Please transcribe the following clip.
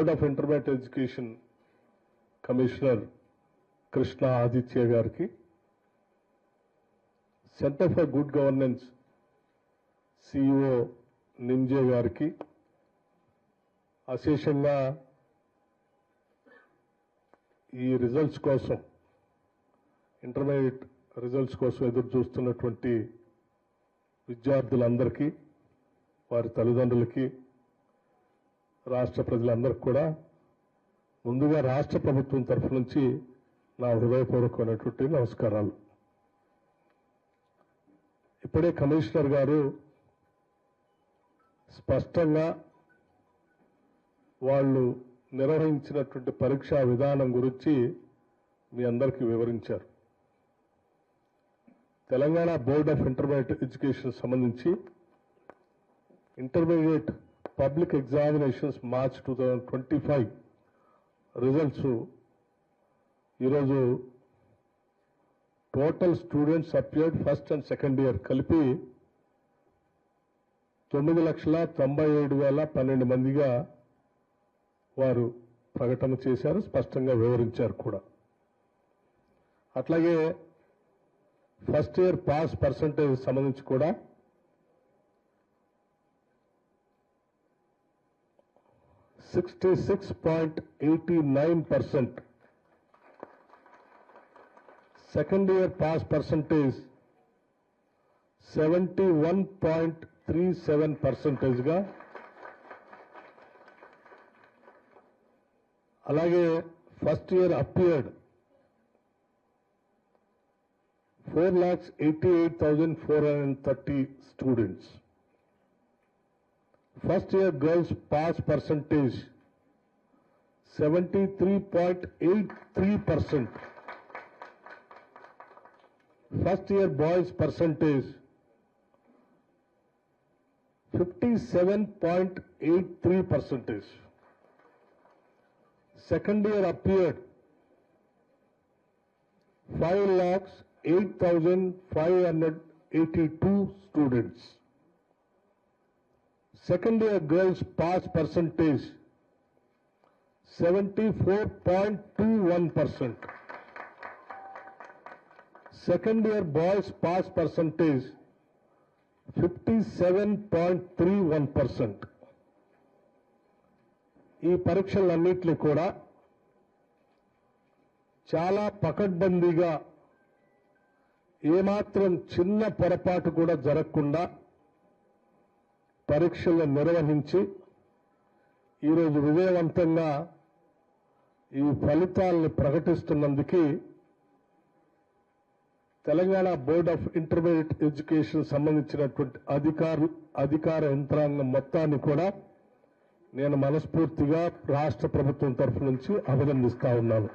Board of intermediate education commissioner Krishna Aditya గారికి centre for good governance CEO నింజే గారికి అశేషంగా ఈ రిజల్ట్స్ కోసం ఇంటర్మీడియట్ రిజల్ట్స్ కోసం ఎదురు చూస్తున్నటువంటి విద్యార్థులందరికీ వారి తల్లిదండ్రులకి రాష్ట్ర ప్రజలందరికీ కూడా ముందుగా రాష్ట్ర ప్రభుత్వం తరఫు నుంచి నా హృదయపూర్వకమైనటువంటి నమస్కారాలు. ఇప్పుడే కమిషనర్ గారు స్పష్టంగా వాళ్ళు నిర్వహించినటువంటి పరీక్షా విధానం గురించి మీ అందరికీ వివరించారు. Telangana board of intermediate education సంబంధించి intermediate public examinations March two thousand twenty five results. ఈరోజు total students appeared first and second year కలిపి తొమ్మిది లక్షల తొంభై ఏడు వేల పన్నెండు మందిగా వారు ప్రకటన చేశారు స్పష్టంగా వివరించారు కూడా. అట్లాగే ఫస్ట్ ఇయర్ పాస్ పర్సంటేజ్ సంబంధించి కూడా 66.89%. Second year pass percentage 71.37%. Alage first year appeared four lakhs eighty eight thousand four hundred and thirty students first year girls pass percentage 73.83%. First year boys percentage 57.83%. Second year appeared 5 lakhs 8,582 students. Second year girls pass percentage seventy four point two one percent second year boys pass percentage fifty seven point three one percent ఈ పరీక్షలన్నింటినీ కూడా చాలా పకడ్బందీగా ఏమాత్రం చిన్న పొరపాటు కూడా జరగకుండా పరీక్షలు నిర్వహించి ఈరోజు విజయవంతంగా ఈ ఫలితాలను ప్రకటిస్తున్నందుకు Telangana board of intermediate education సంబంధించినటువంటి అధికారు అధికార యంత్రాంగం మొత్తాన్ని కూడా నేను మనస్ఫూర్తిగా రాష్ట్ర ప్రభుత్వం తరఫు నుంచి అభినందిస్తా ఉన్నాను.